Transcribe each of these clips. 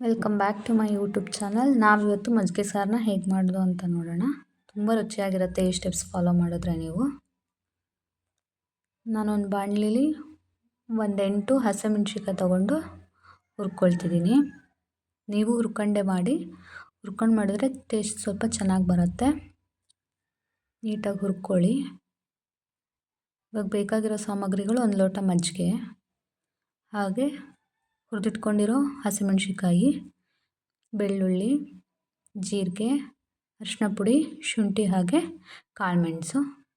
Welcome back to my YouTube channel ನಾವಿವತ್ತು ಮಜ್ಜಿಗೆ ಸಾರನ್ನ ಹೇಗೆ ಮಾಡೋದು ಅಂತ ನೋಡೋಣ. ತುಂಬ ರುಚಿಯಾಗಿರುತ್ತೆ ಈ ಸ್ಟೆಪ್ಸ್ ಫಾಲೋ ಮಾಡಿದ್ರೆ ನೀವು. ನಾನೊಂದು ಬಾಣಲಿಲಿ ಒಂದು ಎಂಟು ಹಸಿಮೆಣ್ಸಿಕಾಯಿ ತೊಗೊಂಡು ಹುರ್ಕೊಳ್ತಿದ್ದೀನಿ ನೀವು ಹುರ್ಕೊಂಡೆ ಮಾಡಿ, ಹುರ್ಕೊಂಡು ಮಾಡಿದ್ರೆ ಟೇಸ್ಟ್ ಸ್ವಲ್ಪ ಚೆನ್ನಾಗಿ ಬರುತ್ತೆ. ನೀಟಾಗಿ ಹುರ್ಕೊಳ್ಳಿ. ಇವಾಗ ಬೇಕಾಗಿರೋ ಸಾಮಗ್ರಿಗಳು ಒಂದು ಲೋಟ ಮಜ್ಜಿಗೆ. ಹಾಗೆ ಹುರಿದಿಟ್ಕೊಂಡಿರೋ ಹಸಿಮೆಣ್ಸಿಕಾಯಿ ಬೆಳ್ಳುಳ್ಳಿ, ಜೀರಿಗೆ ಅರಿಶಿನ ಪುಡಿ, ಶುಂಠಿ ಹಾಗೆ ಕಾಳುಮೆಣಸು.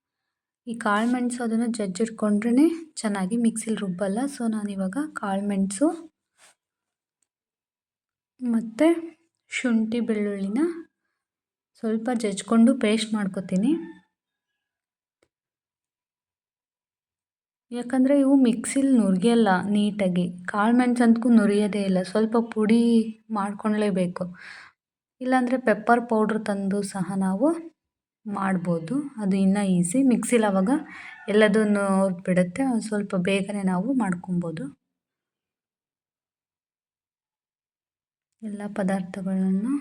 ಈ ಕಾಳುಮೆಣಸು ಅದನ್ನು ಜಜ್ಜಿಟ್ಕೊಂಡ್ರೆ ಚೆನ್ನಾಗಿ ಮಿಕ್ಸಿಲಿ ರುಬ್ಬಲ್ಲ. ಸೊ, ನಾನಿವಾಗ ಕಾಳುಮೆಣಸು ಮತ್ತು ಶುಂಠಿ, ಬೆಳ್ಳುಳ್ಳಿನ ಸ್ವಲ್ಪ ಜಜ್ಕೊಂಡು ಪೇಸ್ಟ್ ಮಾಡ್ಕೊತೀನಿ. ಯಾಕಂದರೆ ಇವು ಮಿಕ್ಸಿಲಿ ನುರಿಯಲ್ಲ ನೀಟಾಗಿ. ಕಾಳು ಮೆಣಸಂತಕ್ಕೂ ನುರಿಯೋದೇ ಇಲ್ಲ. ಸ್ವಲ್ಪ ಪುಡಿ ಮಾಡ್ಕೊಳ್ಳೇಬೇಕು ಇಲ್ಲಾಂದರೆ ಪೆಪ್ಪರ್ ಪೌಡ್ರ್ ತಂದು ಸಹ ನಾವು ಮಾಡ್ಬೋದು. ಅದು ಇನ್ನೂ ಈಸಿ. ಮಿಕ್ಸಿಲಿ ಆವಾಗ ಎಲ್ಲದನ್ನು ಬಿಡುತ್ತೆ ಸ್ವಲ್ಪ ಬೇಗನೆ ನಾವು ಮಾಡ್ಕೊಬೋದು ಎಲ್ಲ ಪದಾರ್ಥಗಳನ್ನು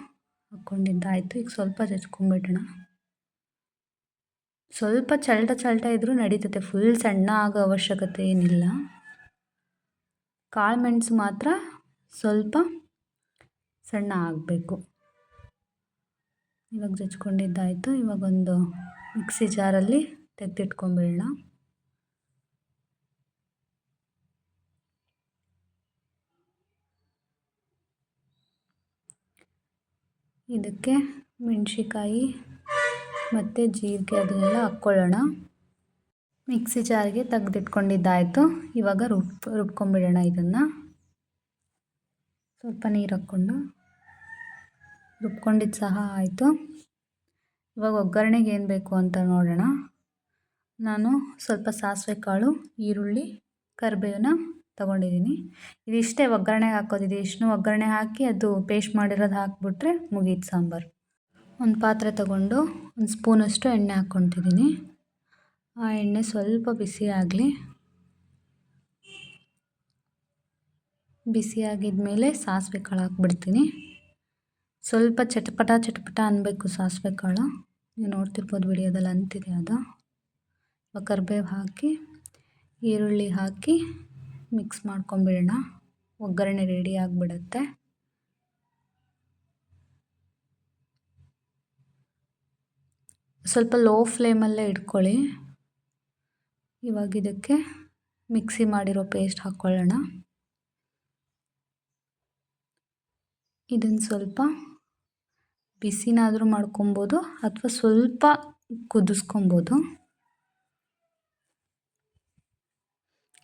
ಹಾಕ್ಕೊಂಡಿದ್ದಾಯಿತು ಈಗ ಸ್ವಲ್ಪ ಜಜ್ಕೊಂಬಿಡೋಣ. ಸ್ವಲ್ಪ ಚಲ್ಟ ಚಲ್ಟ ಇದ್ದರೂ ನಡೀತದೆ ಫುಲ್ ಸಣ್ಣ ಆಗೋ ಅವಶ್ಯಕತೆ ಏನಿಲ್ಲ. ಕಾಳು ಮೆಣಸು ಮಾತ್ರ ಸ್ವಲ್ಪ ಸಣ್ಣ ಆಗಬೇಕು. ಇವಾಗ ಜಚ್ಕೊಂಡಿದ್ದಾಯಿತು ಇವಾಗ ಒಂದು ಮಿಕ್ಸಿ ಜಾರಲ್ಲಿ ತೆಗೆದಿಟ್ಕೊಂಬಿಡೋಣ. ಇದಕ್ಕೆ ಮೆಣಸಿಕಾಯಿ ಮತ್ತು ಜೀರಿಗೆ ಅದನ್ನೆಲ್ಲ ಹಾಕ್ಕೊಳ್ಳೋಣ. ಮಿಕ್ಸಿ ಜಾರಿಗೆ ತೆಗೆದಿಟ್ಕೊಂಡಿದ್ದಾಯಿತು. ಇವಾಗ ರುಬ್ ರುಬ್ಕೊಂಬಿಡೋಣ ಇದನ್ನು. ಸ್ವಲ್ಪ ನೀರು ಹಾಕ್ಕೊಂಡು ರುಬ್ಕೊಂಡಿದ್ದು ಸಹ ಆಯಿತು. ಇವಾಗ ಒಗ್ಗರಣೆಗೆ ಏನು ಬೇಕು ಅಂತ ನೋಡೋಣ. ನಾನು ಸ್ವಲ್ಪ ಸಾಸಿವೆ ಕಾಳು, ಈರುಳ್ಳಿ ಕರಿಬೇವನ್ನ ತೊಗೊಂಡಿದ್ದೀನಿ ಇದಿಷ್ಟೇ ಒಗ್ಗರಣೆಗೆ ಹಾಕೋದಿದೆ. ಇಷ್ಟು ಒಗ್ಗರಣೆ ಹಾಕಿ ಅದು ಪೇಸ್ಟ್ ಮಾಡಿರೋದು ಹಾಕಿಬಿಟ್ರೆ ಮುಗೀತು ಸಾಂಬಾರು. ಒಂದು ಪಾತ್ರೆ ತಗೊಂಡು ಒಂದು ಸ್ಪೂನಷ್ಟು ಎಣ್ಣೆ ಹಾಕ್ಕೊತಿದ್ದೀನಿ. ಆ ಎಣ್ಣೆ ಸ್ವಲ್ಪ ಬಿಸಿ ಆಗಲಿ ಆಗಿದ್ಮೇಲೆ ಸಾಸಿವೆ ಕಾಳು ಹಾಕ್ಬಿಡ್ತೀನಿ. ಸ್ವಲ್ಪ ಚಟಪಟ ಚಟಪಟ ಅನ್ನಬೇಕು ಸಾಸಿವೆ ಕಾಳು. ನೀವು ನೋಡ್ತಿರ್ಬೋದು ವಿಡಿಯೋದಲ್ಲಿ ಅಂತಿದೆ ಅದು. ಕರ್ಬೇವು ಹಾಕಿ, ಈರುಳ್ಳಿ ಹಾಕಿ ಮಿಕ್ಸ್ ಮಾಡ್ಕೊಂಬಿಡೋಣ. ಒಗ್ಗರಣೆ ರೆಡಿ ಆಗಿಬಿಡತ್ತೆ. ಸ್ವಲ್ಪ ಲೋ ಫ್ಲೇಮಲ್ಲೇ ಇಟ್ಕೊಳ್ಳಿ. ಇವಾಗ ಇದಕ್ಕೆ ಮಿಕ್ಸಿ ಮಾಡಿರೋ ಪೇಸ್ಟ್ ಹಾಕ್ಕೊಳ್ಳೋಣ ಇದನ್ನು ಸ್ವಲ್ಪ ಬಿಸಿನಾದರೂ ಮಾಡ್ಕೊಬೋದು ಅಥವಾ ಸ್ವಲ್ಪ ಕುದಿಸ್ಕೊಬೋದು.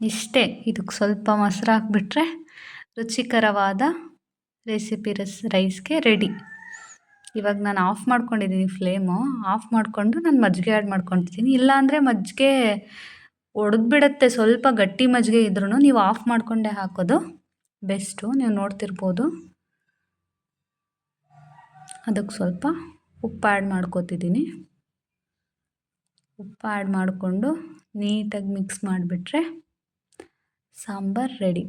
ಇಷ್ಟೇ, ಇದಕ್ಕೆ ಸ್ವಲ್ಪ ಮೊಸರು ಹಾಕ್ಬಿಟ್ರೆ ರುಚಿಕರವಾದ ರೆಸಿಪಿ ರಸ್ ರೈಸ್ಗೆ ರೆಡಿ ಇವಾಗ ನಾನು ಆಫ್ ಮಾಡ್ಕೊಂಡಿದ್ದೀನಿ ಫ್ಲೇಮು ಆಫ್ ಮಾಡಿಕೊಂಡು ನಾನು ಮಜ್ಜಿಗೆ ಆ್ಯಡ್ ಮಾಡ್ಕೊತಿದ್ದೀನಿ ಇಲ್ಲಾಂದರೆ ಮಜ್ಜಿಗೆ ಒಡೆದ್ಬಿಡತ್ತೆ, ಸ್ವಲ್ಪ ಗಟ್ಟಿ ಮಜ್ಜಿಗೆ ಇದ್ರೂ ನೀವು ಆಫ್ ಮಾಡಿಕೊಂಡೇ ಹಾಕೋದು ಬೆಸ್ಟು ನೀವು ನೋಡ್ತಿರ್ಬೋದು. ಅದಕ್ಕೆ ಸ್ವಲ್ಪ ಉಪ್ಪು ಆ್ಯಡ್ ಮಾಡ್ಕೋತಿದ್ದೀನಿ ಉಪ್ಪು ಆ್ಯಡ್ ಮಾಡಿಕೊಂಡು ನೀಟಾಗಿ ಮಿಕ್ಸ್ ಮಾಡಿಬಿಟ್ರೆ ಸಾಂಬಾರು ರೆಡಿ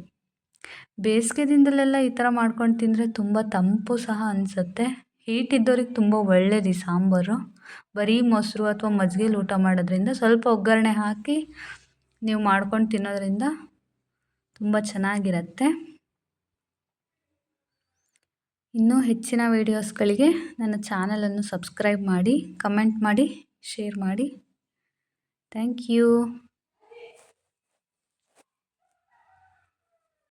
ಬೇಸಿಗೆ ದಿನದಲ್ಲೆಲ್ಲ ಈ ಥರ ಮಾಡ್ಕೊಂಡು ತಿಂದರೆ ತುಂಬ ತಂಪು ಸಹ ಅನಿಸುತ್ತೆ. ಹೀಟ್ ಇದ್ದವ್ರಿಗೆ ತುಂಬ ಒಳ್ಳೇದು ಈ ಸಾಂಬಾರು. ಬರೀ ಮೊಸರು ಅಥವಾ ಮಜ್ಜಿಗೆಲಿ ಊಟ ಮಾಡೋದ್ರಿಂದ ಸ್ವಲ್ಪ ಒಗ್ಗರಣೆ ಹಾಕಿ ನೀವು ಮಾಡ್ಕೊಂಡು ತಿನ್ನೋದ್ರಿಂದ ತುಂಬ ಚೆನ್ನಾಗಿರತ್ತೆ. ಇನ್ನೂ ಹೆಚ್ಚಿನ ವೀಡಿಯೋಸ್ಗಳಿಗೆ ನನ್ನ ಚಾನಲನ್ನು ಸಬ್ಸ್ಕ್ರೈಬ್ ಮಾಡಿ, ಕಮೆಂಟ್ ಮಾಡಿ, ಶೇರ್ ಮಾಡಿ. Thank you.